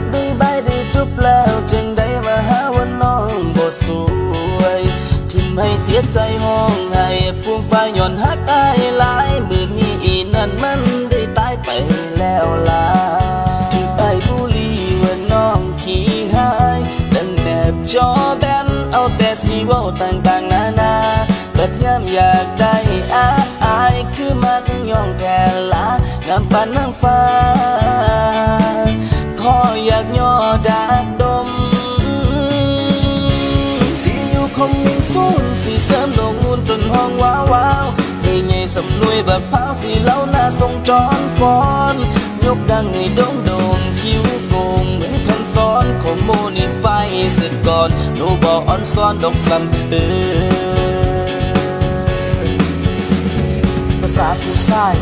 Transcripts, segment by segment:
บดีบาดีจุบแล้วจึงได้มาหาว่าน้องบ่สวย ทิมให้เสียใจห้องให้ฟูงไฟ้ย้อนหักอายหลายมือนี้นั่นมันได้ตายไปแล้วล่ะถึงไอ้ผู้ลีว่าน้องขี้หายดันแนบจอแบนเอาแต่สีว่าต่างๆนานาบัดยามอยากได้อาอายคือมันย่องแก่ละงามปานนั่งฟ้า ขออยากย่อดากดมสิอยู่คงยังสูนสิเสริมดงมูลจนห้องว้าวว้าวเฮ้ยใหญ่สำนวยแบบพร้าวสิเล่าหน้าทรงจอนฟอนยกดังให้โดงโดงคิ้วโกงเหมือนคันซ้อนของโมนี่ไฟเสร็จก่อนหนูบอกอ่อนซ้อนดอกสันเธอภาษาผู้ชาย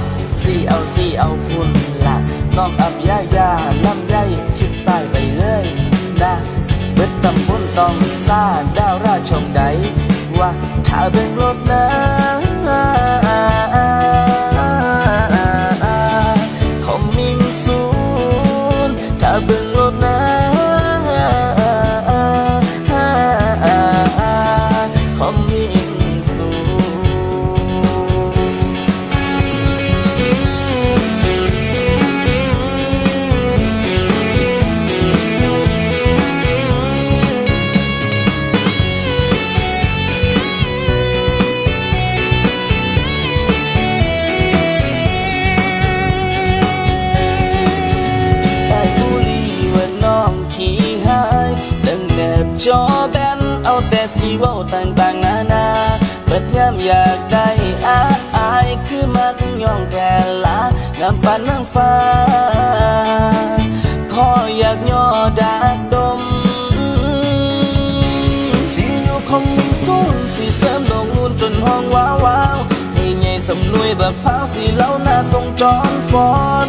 สีเอาสีเอาคุณละน้องอับย่าย่าลำไยชิด ซ้ายไปเลยนะเบิดตำบลต้องซาดาวราชงใดว่าถ้าเบิ่งรถนะ จอแบนเอาแต่สีเว้าต่างๆนานาเปิดยามอยากได้อาอายคือมันย่องแก่ละงามปานนางฟ้าขออยากย่อดาก สำนวยแบบพาวสิเล่าหน้าทรงจอนฟอน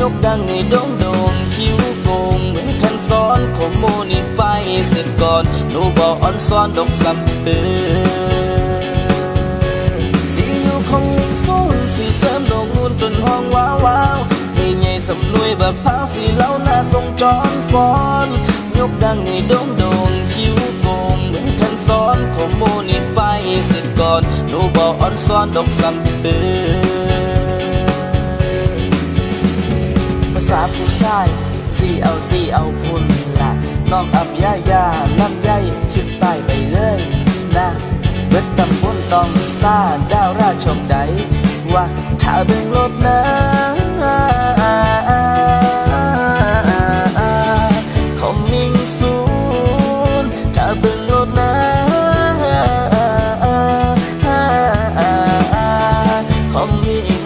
ยกดังให้โดงโดงคิ้วโกงเหมือนคันซ้อนของโมนี่ไฟเสร็จก่อนหนูบอกอ่อนซ้อนดอกสัมเธอสิอยู่คงยังสูนสิเสริมลงนูนจนห้องว้าวว้าวให้ใหญ่สำนวยแบบพาวสิเล่าหน้าทรงจอนฟอน ยกดังให้โดงโดงคิ้วโกงเหมือนคันซ้อนของโมนี่ ก่อนหนูบอกอ่อนซ้อนดอกสันเธอภาษาผู้ชายสีเอาสีเอาพุ่นละน้องอับยายาลำไยชิดสายไปเลยนะเบิดตำบนต้องซาดาวราชมใดว่าถ้าเบิ่งรถนะเขามิงสูนถ้าเบิ่ง không in.